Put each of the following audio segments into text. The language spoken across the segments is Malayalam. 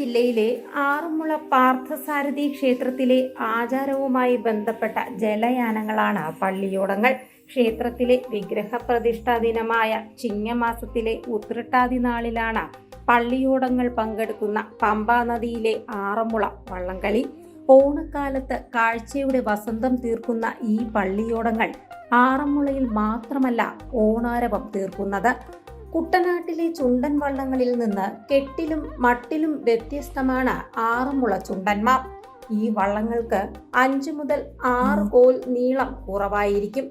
ജില്ലയിലെ ആറന്മുള പാർത്ഥസാരഥി ക്ഷേത്രത്തിലെ ആചാരവുമായി ബന്ധപ്പെട്ട ജലയാനങ്ങളാണ് പള്ളിയോടങ്ങൾ. ക്ഷേത്രത്തിലെ വിഗ്രഹപ്രതിഷ്ഠാ ദിനമായ ചിങ്ങമാസത്തിലെ ഉത്രട്ടാതി നാളിലാണ് പള്ളിയോടങ്ങൾ പങ്കെടുക്കുന്ന പമ്പാ നദിയിലെ ആറന്മുള വള്ളംകളി. ഓണക്കാലത്ത് കാഴ്ചയുടെ വസന്തം തീർക്കുന്ന ഈ പള്ളിയോടങ്ങൾ ആറന്മുളയിൽ മാത്രമല്ല ഓണാരവം തീർക്കുന്നത്. കുട്ടനാട്ടിലെ ചുണ്ടൻ വള്ളങ്ങളിൽ നിന്ന് കെട്ടിലും മട്ടിലും വ്യത്യസ്തമാണ് ആറുമുള ചുണ്ടന്മാർ. ഈ വള്ളങ്ങൾക്ക് അഞ്ചു മുതൽ ആറ് കോൽ നീളം കുറവായിരിക്കും.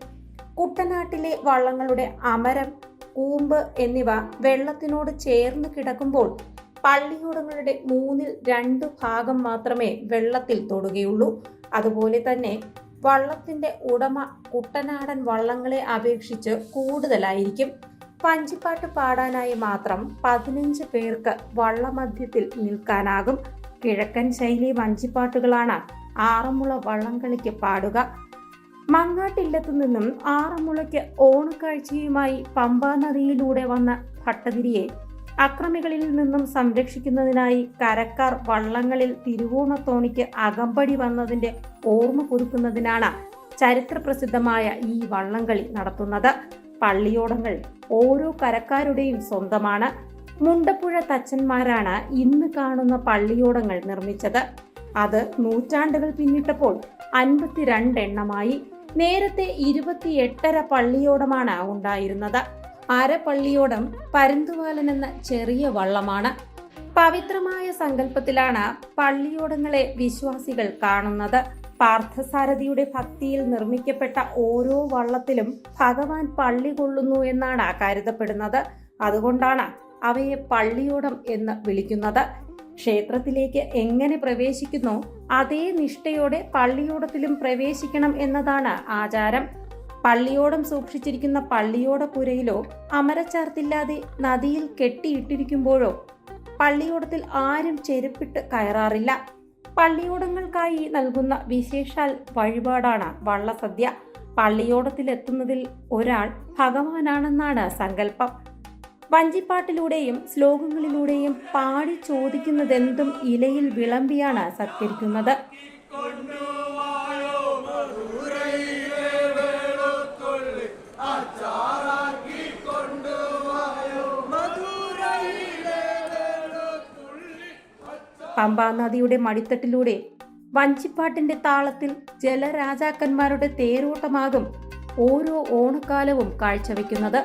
കുട്ടനാട്ടിലെ വള്ളങ്ങളുടെ അമരം കൂമ്പ് എന്നിവ വെള്ളത്തിനോട് ചേർന്ന് കിടക്കുമ്പോൾ പള്ളിയോടങ്ങളുടെ മൂന്നിൽ രണ്ട് ഭാഗം മാത്രമേ വെള്ളത്തിൽ തൊടുകയുള്ളൂ. അതുപോലെ തന്നെ വള്ളത്തിന്റെ ഉടമ കുട്ടനാടൻ വള്ളങ്ങളെ അപേക്ഷിച്ച് കൂടുതലായിരിക്കും. വഞ്ചിപ്പാട്ട് പാടാനായി മാത്രം പതിനഞ്ച് പേർക്ക് വള്ളമധ്യത്തിൽ നിൽക്കാനാകും. കിഴക്കൻ ശൈലി വഞ്ചിപ്പാട്ടുകളാണ് ആറന്മുള വള്ളംകളിക്ക് പാടുക. മങ്ങാട്ടില്ലത്തു നിന്നും ആറന്മുളയ്ക്ക് ഓണക്കാഴ്ചയുമായി പമ്പാ നദിയിലൂടെ വന്ന ഭട്ടതിരിയെ അക്രമികളിൽ നിന്നും സംരക്ഷിക്കുന്നതിനായി കരക്കാർ വള്ളങ്ങളിൽ തിരുവോണത്തോണിക്ക് അകമ്പടി വന്നതിന്റെ ഓർമ്മ പുതുക്കുന്നതിനാണ് ചരിത്രപ്രസിദ്ധമായ ഈ വള്ളംകളി നടത്തുന്നത്. പള്ളിയോടങ്ങൾ ഓരോ കരക്കാരുടെയും സ്വന്തമാണ്. മുണ്ടപ്പുഴ തച്ചന്മാരാണ് ഇന്ന് കാണുന്ന പള്ളിയോടങ്ങൾ നിർമ്മിച്ചത്. അത് നൂറ്റാണ്ടുകൾ പിന്നിട്ടപ്പോൾ അൻപത്തിരണ്ട് എണ്ണമായി നേരത്തെ ഇരുപത്തിയെട്ടര പള്ളിയോടമാണ് ഉണ്ടായിരുന്നത്. അര പള്ളിയോടം പരുന്തുവാലൻ എന്ന ചെറിയ വള്ളമാണ്. പവിത്രമായ സങ്കല്പത്തിലാണ് പള്ളിയോടങ്ങളെ വിശ്വാസികൾ കാണുന്നത്. പാർത്ഥസാരഥിയുടെ ഭക്തിയിൽ നിർമ്മിക്കപ്പെട്ട ഓരോ വള്ളത്തിലും ഭഗവാൻ പള്ളി കൊള്ളുന്നു എന്നാണ് കരുതപ്പെടുന്നത്. അതുകൊണ്ടാണ് അവയെ പള്ളിയോടം എന്ന് വിളിക്കുന്നത്. ക്ഷേത്രത്തിലേക്ക് എങ്ങനെ പ്രവേശിക്കുന്നു? അതേ നിഷ്ഠയോടെ പള്ളിയോടത്തിലും പ്രവേശിക്കണം എന്നതാണ് ആചാരം. പള്ളിയോടം സൂക്ഷിച്ചിരിക്കുന്ന പള്ളിയോട പുരയിലോ അമരച്ചാർത്തില്ലാതെ നദിയിൽ കെട്ടിയിട്ടിരിക്കുമ്പോഴോ പള്ളിയോടത്തിൽ ആരും ചെരുപ്പിട്ട് കയറാറില്ല. പള്ളിയോടങ്ങൾക്കായി നൽകുന്ന വിശേഷാൽ വഴിപാടാണ് വള്ളസദ്യ. പള്ളിയോടത്തിലെത്തുന്നതിൽ ഒരാൾ ഭഗവാനാണെന്നാണ് സങ്കല്പം. വഞ്ചിപ്പാട്ടിലൂടെയും ശ്ലോകങ്ങളിലൂടെയും പാടി ചോദിക്കുന്നതെന്തും ഇലയിൽ വിളമ്പിയാണ് സത്കരിക്കുന്നത്. പമ്പാ നദിയുടെ മടിത്തട്ടിലൂടെ വഞ്ചിപ്പാട്ടിന്റെ താളത്തിൽ ജലരാജാക്കന്മാരുടെ തേരോട്ടമാകും ഓരോ ഓണക്കാലവും കാഴ്ചവെക്കുന്നത്.